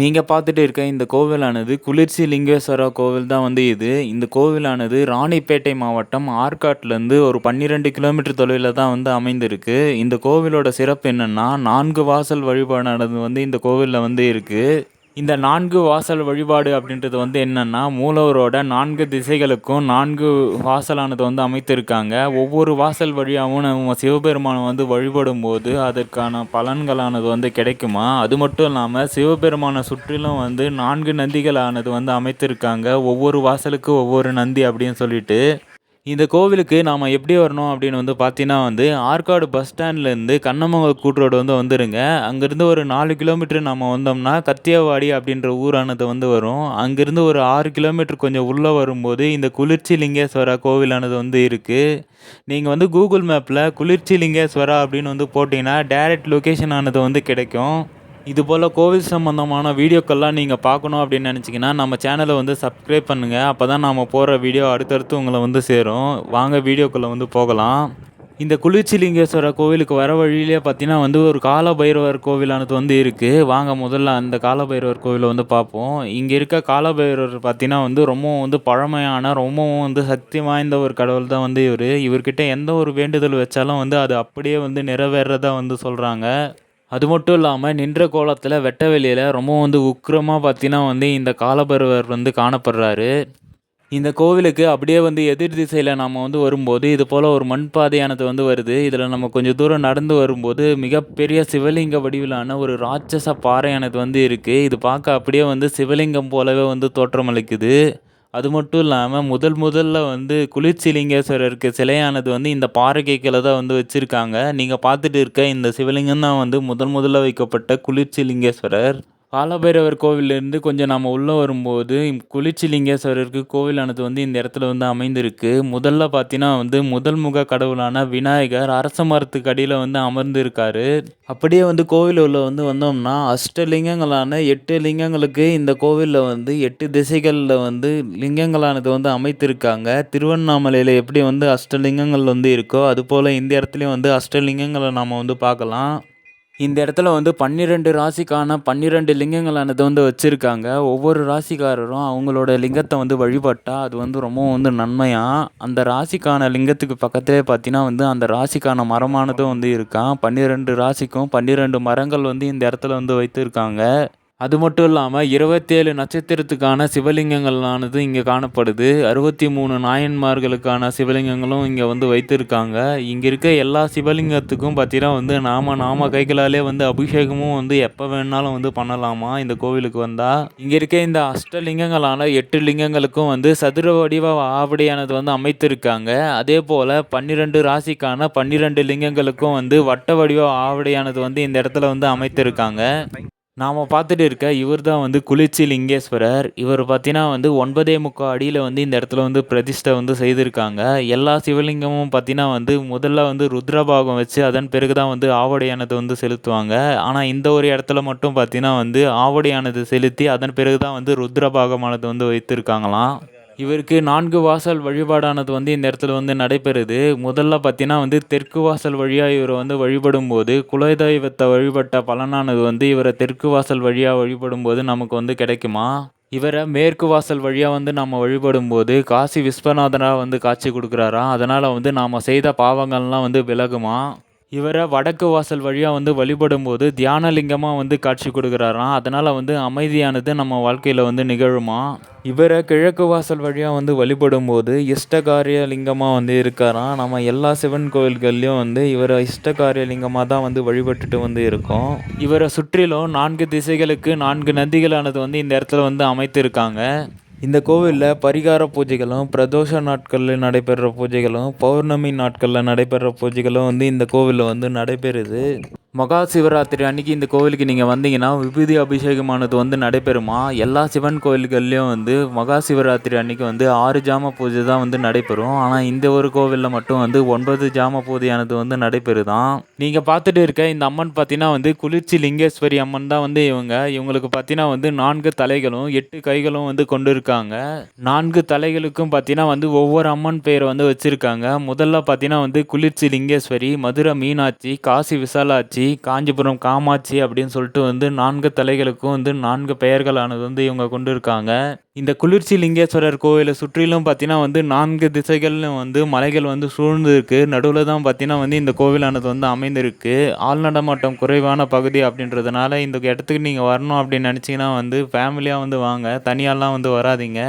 நீங்கள் பார்த்துட்டு இருக்க இந்த கோவிலானது குளிர்ச்சி லிங்கேஸ்வரா கோவில் தான் வந்து இது. இந்த கோவிலானது ராணிப்பேட்டை மாவட்டம் ஆற்காட்லேருந்து ஒரு 12 கிலோமீட்டர் தொலைவில் தான் வந்து அமைந்திருக்கு. இந்த கோவிலோட சிறப்பு என்னென்னா நான்கு வாசல் வழிபாடானது வந்து இந்த கோவிலில் வந்து இருக்குது இந்த நான்கு வாசல் வழிபாடு அப்படின்றது வந்து என்னென்னா மூலவரோட நான்கு திசைகளுக்கும் நான்கு வாசலானது வந்து அமைத்திருக்காங்க. ஒவ்வொரு வாசல் வழியாகவும் நம்ம சிவபெருமான வந்து வழிபடும்போது, அதற்கான பலன்களானது வந்து கிடைக்குமா அது மட்டும் இல்லாமல் சிவபெருமானை சுற்றிலும் வந்து நான்கு நந்திகளானது வந்து அமைத்திருக்காங்க. ஒவ்வொரு வாசலுக்கு ஒவ்வொரு நந்தி அப்படின்னு சொல்லிட்டு. இந்த கோவிலுக்கு நாம் எப்படி வரணும் அப்படின்னு வந்து பார்த்தீங்கன்னா வந்து, ஆற்காடு பஸ் ஸ்டாண்ட்லேருந்து கண்ணமங்கல் கூட்டுரோடு வந்து வந்துருங்க. அங்கேருந்து ஒரு நாலு கிலோமீட்டர் நம்ம வந்தோம்னா, கத்தியாவாடி அப்படின்ற ஊரானது வந்து வரும். அங்கேருந்து ஒரு ஆறு கிலோமீட்டர் கொஞ்சம் உள்ளே வரும்போது, இந்த குளிர்ச்சி லிங்கேஸ்வரா கோவிலானது வந்து இருக்குது நீங்கள் வந்து கூகுள் மேப்பில் குளிர்ச்சி லிங்கேஸ்வரா அப்படின்னு வந்து போட்டிங்கன்னா டைரக்ட் லொக்கேஷன் ஆனது வந்து கிடைக்கும். இதுபோல் கோவில் சம்மந்தமான வீடியோக்கள்லாம் நீங்கள் பார்க்கணும் அப்படின்னு நினச்சிங்கன்னா நம்ம சேனலை வந்து சப்ஸ்கிரைப் பண்ணுங்கள் அப்போ தான் நம்ம போகிற வீடியோ அடுத்தடுத்து உங்களை வந்து சேரும். வாங்க வீடியோக்குள்ளே வந்து போகலாம். இந்த குளிர்ச்சிலிங்கேஸ்வரர் கோவிலுக்கு வர வழியிலேயே பார்த்தீங்கன்னா வந்து ஒரு கால பைரவர் கோவிலானது வந்து இருக்குது வாங்க முதல்ல அந்த கால பைரவர் வந்து பார்ப்போம். இங்கே இருக்க கால பைரவர் பார்த்தீங்கன்னா வந்து ரொம்பவும் வந்து பழமையான, ரொம்பவும் வந்து சக்தி வாய்ந்த ஒரு கடவுள் தான் வந்து இவர் இவர்கிட்ட எந்த ஒரு வேண்டுதல் வச்சாலும் வந்து அது அப்படியே வந்து நிறைவேறதா வந்து சொல்கிறாங்க அது மட்டும் இல்லாமல் நின்ற கோலத்தில் வெட்ட வெளியில் ரொம்ப வந்து உக்கிரமாக பார்த்தீங்கன்னா வந்து இந்த காலபருவர் வந்து காணப்படுறாரு. இந்த கோவிலுக்கு அப்படியே வந்து எதிர் திசையில் நாம் வந்து வரும்போது, இது போல் ஒரு மண் பாதையானது வந்து வருது. இதில் நம்ம கொஞ்சம் தூரம் நடந்து வரும்போது, மிகப்பெரிய சிவலிங்க வடிவிலான ஒரு ராட்சச பாறையானது வந்து இருக்குது இது பார்க்க அப்படியே வந்து சிவலிங்கம் போலவே வந்து தோற்றமளிக்குது. அது மட்டும் இல்லாமல் முதல் முதல்ல வந்து குளிர்ச்சிலிங்கேஸ்வரருக்கு சிலையானது வந்து இந்த பாறைக்கு தான் வந்து வச்சுருக்காங்க. நீங்கள் பார்த்துட்டு இருக்க இந்த சிவலிங்கம் தான் வந்து முதல் முதல்ல வைக்கப்பட்ட குளிர்ச்சிலிங்கேஸ்வரர். காலபைரவர் கோவிலேருந்து கொஞ்சம் நாம் உள்ளே வரும்போது, குளிர்ச்சிலிங்கேஸ்வரருக்கு கோவிலானது வந்து இந்த இடத்துல வந்து அமைந்திருக்கு. முதல்ல பார்த்தீங்கன்னா வந்து முதல் முக கடவுளான விநாயகர் அரச மரத்துக்கு அடியில் வந்து அமர்ந்திருக்காரு அப்படியே வந்து கோவில் உள்ள வந்து வந்தோம்னா, அஷ்டலிங்கங்களான எட்டு லிங்கங்களுக்கு இந்த கோவிலில் வந்து எட்டு திசைகளில் வந்து லிங்கங்களானது வந்து அமைத்திருக்காங்க. திருவண்ணாமலையில் எப்படி வந்து அஷ்டலிங்கங்கள் வந்து இருக்கோ, அதுபோல் இந்த இடத்துலையும் வந்து அஷ்டலிங்கங்களை நாம் வந்து பார்க்கலாம். இந்த இடத்துல வந்து 12 ராசிக்கான 12 லிங்கங்களானது வந்து வச்சுருக்காங்க. ஒவ்வொரு ராசிக்காரரும் அவங்களோட லிங்கத்தை வந்து வழிபட்டால் அது வந்து ரொம்பவும் வந்து நன்மையாக அந்த ராசிக்கான லிங்கத்துக்கு பக்கத்திலே பார்த்தீங்கன்னா வந்து அந்த ராசிக்கான மரமானதும் வந்து இருக்கான் பன்னிரெண்டு ராசிக்கும் 12 மரங்கள் வந்து இந்த இடத்துல வந்து வைத்திருக்காங்க. அது மட்டும் இல்லாமல் இருபத்தேழு நட்சத்திரத்துக்கான சிவலிங்கங்களானது இங்கே காணப்படுது. 63 நாயன்மார்களுக்கான சிவலிங்கங்களும் இங்கே வந்து வைத்திருக்காங்க. இங்கே இருக்க எல்லா சிவலிங்கத்துக்கும் பார்த்தீங்கன்னா வந்து நாம நாம கைகளாலே வந்து அபிஷேகமும் வந்து எப்போ வேணாலும் வந்து பண்ணலாமா இந்த கோவிலுக்கு வந்தால் இங்கே இருக்க இந்த அஷ்டலிங்கங்களான எட்டு லிங்கங்களுக்கும் வந்து சதுர வடிவ ஆவடியானது வந்து அமைத்திருக்காங்க. அதேபோல 12 ராசிக்கான 12 லிங்கங்களுக்கும் வந்து வட்ட வடிவ ஆவடியானது வந்து இந்த இடத்துல வந்து அமைத்திருக்காங்க. நாம் பார்த்துட்டு இருக்க இவர் தான் வந்து குளிர்ச்சி லிங்கேஸ்வரர். இவர் பார்த்தீங்கன்னா வந்து ஒன்பதே முக்கால் அடியில் வந்து இந்த இடத்துல வந்து பிரதிஷ்டை வந்து செய்திருக்காங்க. எல்லா சிவலிங்கமும் பார்த்தீங்கன்னா வந்து முதல்ல வந்து ருத்ரபாகம் வச்சு அதன் பிறகு தான் வந்து ஆவடையானது வந்து செலுத்துவாங்க. ஆனால் இந்த ஒரு இடத்துல மட்டும் பார்த்தீங்கன்னா வந்து ஆவடையானது செலுத்தி அதன் பிறகு தான் வந்து ருத்ரபாகமானது வந்து வைத்திருக்காங்களாம். இவருக்கு நான்கு வாசல் வழிபாடானது வந்து இந்த இடத்துல வந்து நடைபெறுது. முதல்ல பார்த்தீங்கன்னா வந்து தெற்கு வாசல் வழியாக இவரை வந்து வழிபடும்போது, குலதெய்வத்தை வழிபட்ட பலனானது வந்து இவரை தெற்கு வாசல் வழியா வழிபடும்போது நமக்கு வந்து கிடைக்குமா? இவரை மேற்கு வாசல் வழியாக வந்து நாம வழிபடும்போது, காசி விஸ்வநாதனாக வந்து காட்சி கொடுக்குறாரா? அதனால் வந்து நாம் செய்த பாவங்கள்லாம் வந்து விலகுமா? இவரை வடக்கு வாசல் வழியாக வந்து வழிபடும்போது தியானலிங்கமாக வந்து காட்சி கொடுக்குறாராம் அதனால் வந்து அமைதியானது நம்ம வாழ்க்கையில் வந்து நிகழுமா இவரை கிழக்கு வாசல் வழியாக வந்து வழிபடும்போது இஷ்டகாரிய லிங்கமாக வந்து இருக்காராம். நம்ம எல்லா சிவன் கோவில்கள்லேயும் வந்து இவரை இஷ்டகாரிய லிங்கமாக தான் வந்து வழிபட்டுட்டு வந்து இருக்கோம். இவரை சுற்றிலும் நான்கு திசைகளுக்கு நான்கு நந்திகளானது வந்து இந்த இடத்துல வந்து அமைத்திருக்காங்க. இந்த கோவில்ல பரிகார பூஜைகளும், பிரதோஷ நாட்கள்ல நடைபெறுற பூஜைகளும், பௌர்ணமி நாட்கள்ல நடைபெறுற பூஜைகளும் வந்து இந்த கோவில்ல வந்து நடைபெறுது. மகா சிவராத்திரி அன்னைக்கு இந்த கோவிலுக்கு நீங்கள் வந்தீங்கன்னா, விபூதி அபிஷேகமானது வந்து நடைபெறுமா எல்லா சிவன் கோவில்கள்லேயும் வந்து மகா சிவராத்திரி அன்னைக்கு வந்து ஆறு ஜாம பூஜை தான் வந்து நடைபெறும். ஆனால் இந்த ஒரு கோவிலில் மட்டும் வந்து ஒன்பது ஜாம பூஜையானது வந்து நடைபெறுதான் நீங்கள் பார்த்துட்டு இருக்க இந்த அம்மன் பார்த்தீங்கன்னா வந்து குளிர்ச்சி லிங்கேஸ்வரி அம்மன் தான் வந்து இவங்க. இவங்களுக்கு பார்த்தீங்கன்னா வந்து நான்கு தலைகளும், எட்டு கைகளும் வந்து கொண்டு இருக்காங்க நான்கு தலைகளுக்கும் பார்த்தீங்கன்னா வந்து ஒவ்வொரு அம்மன் பெயரை வந்து வச்சுருக்காங்க முதல்ல பார்த்தீங்கன்னா வந்து குளிர்ச்சி லிங்கேஸ்வரி, மதுரை மீனாட்சி, காசி விசாலாட்சி, காமாட்சி காஞ்சிபுரம் காமாட்சி அப்படின்னு சொல்லிட்டு வந்து நான்கு தலைகளுக்கும் வந்து நான்கு பெயர்களானது வந்து இவங்க கொண்டு இருக்காங்க இந்த குளிர்ச்சி லிங்கேஸ்வரர் கோவிலை சுற்றிலும் பார்த்தீங்கன்னா வந்து 4 திசைகள்ல வந்து மலைகள் வந்து சூழ்ந்து இருக்கு. நடுவில் தான் பார்த்தீங்கன்னா வந்து இந்த கோவிலானது வந்து அமைந்திருக்கு. ஆள் நடமாட்டம் குறைவான பகுதி அப்படின்றதுனால இந்த இடத்துக்கு நீங்கள் வரணும் அப்படின்னு நினச்சிங்கன்னா வந்து ஃபேமிலியாக வந்து வாங்க. தனியாலாம் வந்து வராதீங்க.